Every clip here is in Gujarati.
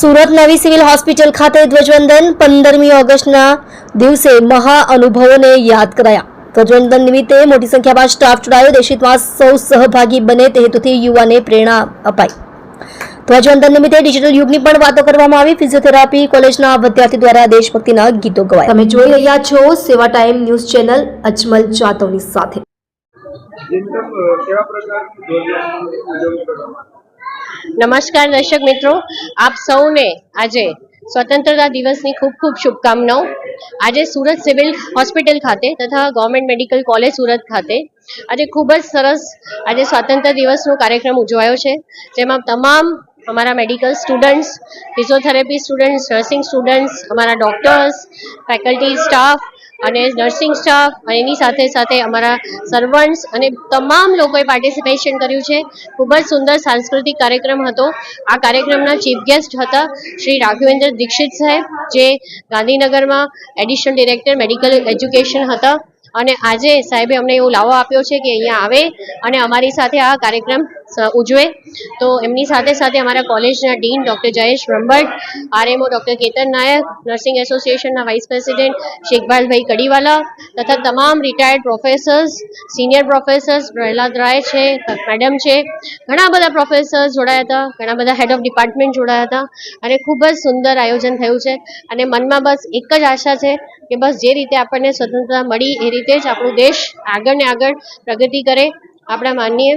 સુરત નવી સિવિલ હોસ્પિટલ ખાતે ધ્વજવંદન પંદરમી ઓગસ્ટના દિવસે મહા અનુભવોને યાદ કરાયા. ધ્વજવંદન નિમિત્તે મોટી સંખ્યામાં સ્ટાફ જોડાયો. દેશિતમાં સૌ સહભાગી બને તે હેતુથી યુવાને પ્રેરણા અપાઈ. ધ્વજવંદન નિમિત્તે ડિજિટલ યુગની પણ વાતો કરવામાં આવી. ફિઝિયોથેરાપી કોલેજના વિદ્યાર્થી દ્વારા દેશભક્તિના ગીતો ગવાયા. તમે જોઈ રહ્યા છો Seva time news channel Ajmal જાતવની સાથે. કેવા પ્રકારની ધ્વજવંદનની ઉજવણી કરવામાં આવે? નમસ્કાર દર્શક મિત્રો. આપ સૌને આજે સ્વતંત્રતા દિવસની ખૂબ ખૂબ શુભકામનાઓ. આજે સુરત સિવિલ હોસ્પિટલ ખાતે તથા ગવર્મેન્ટ મેડિકલ કોલેજ સુરત ખાતે આજે ખૂબ જ સરસ આજે સ્વાતંત્ર્ય દિવસનો કાર્યક્રમ ઉજવાયો છે. જેમાં તમામ અમારા medical students, physiotherapy students, nursing students, અમારા ડોક્ટર્સ, ફેકલ્ટી સ્ટાફ અને નર્સિંગ સ્ટાફ અને એની સાથે સાથે અમારા સર્વન્ટ્સ અને તમામ લોકોએ પાર્ટિસિપેશન કર્યું છે. ખૂબ જ સુંદર સાંસ્કૃતિક કાર્યક્રમ હતો. આ કાર્યક્રમના ચીફ ગેસ્ટ હતા શ્રી રાઘવેન્દ્ર દીક્ષિત સાહેબ, જે ગાંધીનગરમાં એડિશનલ ડિરેક્ટર મેડિકલ એજ્યુકેશન હતા. અને આજે સાહેબે અમને એવો લાવો આપ્યો છે કે અહીંયા આવે અને અમારી સાથે આ કાર્યક્રમ ઉજવે. તો એમની સાથે સાથે અમારા કોલેજના dean doctor Jayesh Brahmbhatt, RMO doctor Ketan Nayak, nursing એસોસિએશનના વાઇસ પ્રેસિડેન્ટ શેખભાલભાઈ કડીવાલા તથા તમામ retired professors, senior professors, Prahlad Rai છે, મેડમ છે, ઘણા બધા પ્રોફેસર્સ જોડાયા હતા, ઘણા બધા હેડ ઓફ ડિપાર્ટમેન્ટ જોડાયા હતા અને ખૂબ જ સુંદર આયોજન થયું છે. અને મનમાં બસ એક જ આશા છે કે બસ જે રીતે આપણને સ્વતંત્રતા મળી એ રીતે જ આપણો દેશ આગળ ને આગળ પ્રગતિ કરે. આપણા માનનીય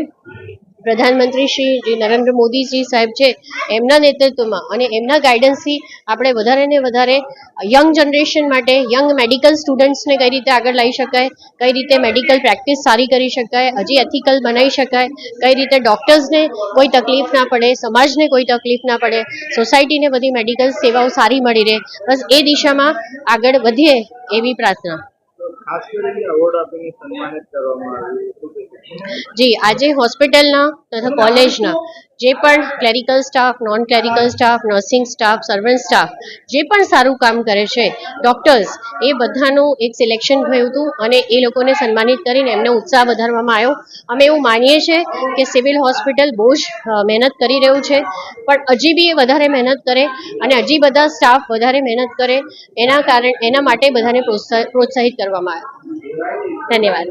પ્રધાનમંત્રી શ્રી જે નરેન્દ્ર મોદીજી સાહેબ છે, એમના નેતૃત્વમાં અને એમના ગાઈડન્સથી આપણે વધારે ને વધારે યંગ જનરેશન માટે યંગ મેડિકલ સ્ટુડન્ટ્સને કઈ રીતે આગળ લાવી શકાય, કઈ રીતે મેડિકલ પ્રેક્ટિસ સારી કરી શકાય, હજી એથિકલ બનાવી શકાય, કઈ રીતે ડૉક્ટર્સને કોઈ તકલીફ ના પડે, સમાજને કોઈ તકલીફ ના પડે સોસાયટીને બધી મેડિકલ સેવાઓ સારી મળી રહે, બસ એ દિશામાં આગળ વધીએ એવી પ્રાર્થના ખાસ કરીને એવોર્ડ આપીને સન્માનિત કરવામાં આવ્યું? જી, આજે હોસ્પિટલના તથા કોલેજના જે પણ clerical staff non clerical staff nursing staff servant staff જે પણ સારું કામ કરે છે ડોક્ટર્સ એ બધાનું એક સિલેક્શન થયું હતું અને એ લોકોને સન્માનિત કરીને એમને ઉત્સાહ વધારવામાં આવ્યો. અમે એવું માનીએ છીએ કે સિવિલ હોસ્પિટલ બહુ જ મહેનત કરી રહ્યું છે, પણ હજી બી એ વધારે મહેનત કરે અને હજી બધા સ્ટાફ વધારે મહેનત કરે, એના કારણે, એના માટે બધાને પ્રોત્સાહિત કરવામાં આવ્યા. ધન્યવાદ.